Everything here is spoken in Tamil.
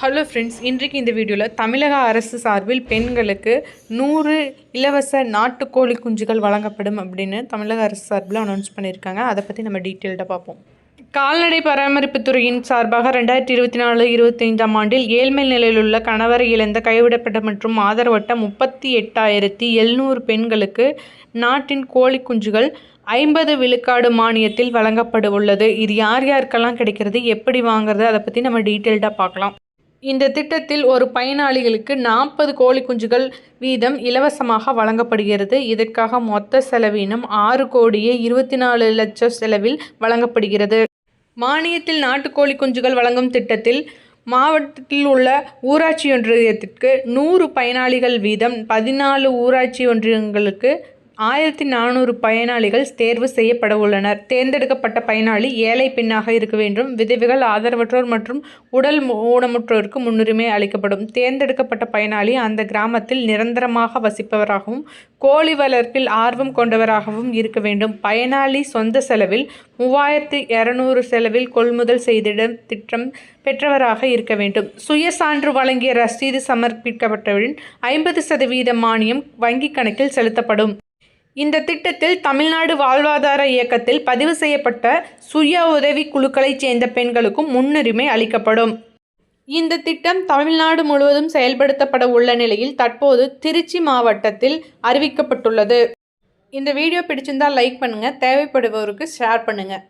ஹலோ ஃப்ரெண்ட்ஸ் இன்றைக்கு இந்த வீடியோவில் தமிழக அரசு சார்பில் பெண்களுக்கு நூறு இலவச நாட்டுக்கோழி குஞ்சுகள் வழங்கப்படும் அப்படின்னு தமிழக அரசு சார்பில் அனௌன்ஸ் பண்ணியிருக்காங்க. அதை பற்றி நம்ம டீட்டெயில்டாக பார்ப்போம். கால்நடை பராமரிப்பு துறையின் சார்பாக ரெண்டாயிரத்தி இருபத்தி நாலு இருபத்தைந்தாம் ஆண்டில் ஏழ்மை நிலையில் உள்ள கணவரை இழந்த கைவிடப்பட்ட மற்றும் ஆதரவட்ட முப்பத்தி எட்டாயிரத்தி எழுநூறு பெண்களுக்கு நாட்டின் கோழி குஞ்சுகள் ஐம்பது விழுக்காடு மானியத்தில் வழங்கப்பட உள்ளது. இது யார் யாருக்கெல்லாம் கிடைக்கிறது எப்படி வாங்குறது அதை பற்றி நம்ம டீட்டெயில்டாக பார்க்கலாம். இந்த திட்டத்தில் ஒரு பயனாளிகளுக்கு நாற்பது கோழி குஞ்சுகள் வீதம் இலவசமாக வழங்கப்படுகிறது. இதற்காக மொத்த செலவினம் ஆறு கோடியே இருபத்தி நாலு லட்சம் செலவில் வழங்கப்படுகிறது. மானியத்தில் நாட்டுக்கோழி குஞ்சுகள் வழங்கும் திட்டத்தில் மாவட்டத்தில் உள்ள ஊராட்சி ஒன்றியத்திற்கு நூறு பயனாளிகள் வீதம் பதினாலு ஊராட்சி ஒன்றியங்களுக்கு ஆயிரத்தி நானூறு பயனாளிகள் தேர்வு செய்யப்பட உள்ளனர். தேர்ந்தெடுக்கப்பட்ட பயனாளி ஏழை பெண்ணாக இருக்க வேண்டும். விதவிகள் ஆதரவற்றோர் மற்றும் உடல் ஊனமுற்றோருக்கு முன்னுரிமை அளிக்கப்படும். தேர்ந்தெடுக்கப்பட்ட பயனாளி அந்த கிராமத்தில் நிரந்தரமாக வசிப்பவராகவும் கோழி வளர்ப்பில் ஆர்வம் கொண்டவராகவும் இருக்க வேண்டும். பயனாளி சொந்த செலவில் மூவாயிரத்து இரநூறு செலவில் கொள்முதல் செய்திட திட்டம் பெற்றவராக இருக்க வேண்டும். சுயசான்று வழங்கிய ரசீது சமர்ப்பிக்கப்பட்டவரின் ஐம்பது சதவீத மானியம் வங்கிக் கணக்கில் செலுத்தப்படும். இந்த திட்டத்தில் தமிழ்நாடு வாழ்வாதார இயக்கத்தில் பதிவு செய்யப்பட்ட சுய உதவி குழுக்களைச் சேர்ந்த பெண்களுக்கும் முன்னுரிமை அளிக்கப்படும். இந்த திட்டம் தமிழ்நாடு முழுவதும் செயல்படுத்தப்பட உள்ள நிலையில் தற்போது திருச்சி மாவட்டத்தில் அறிவிக்கப்பட்டுள்ளது. இந்த வீடியோ பிடிச்சிருந்தால் லைக் பண்ணுங்கள் தேவைப்படுபவருக்கு ஷேர் பண்ணுங்கள்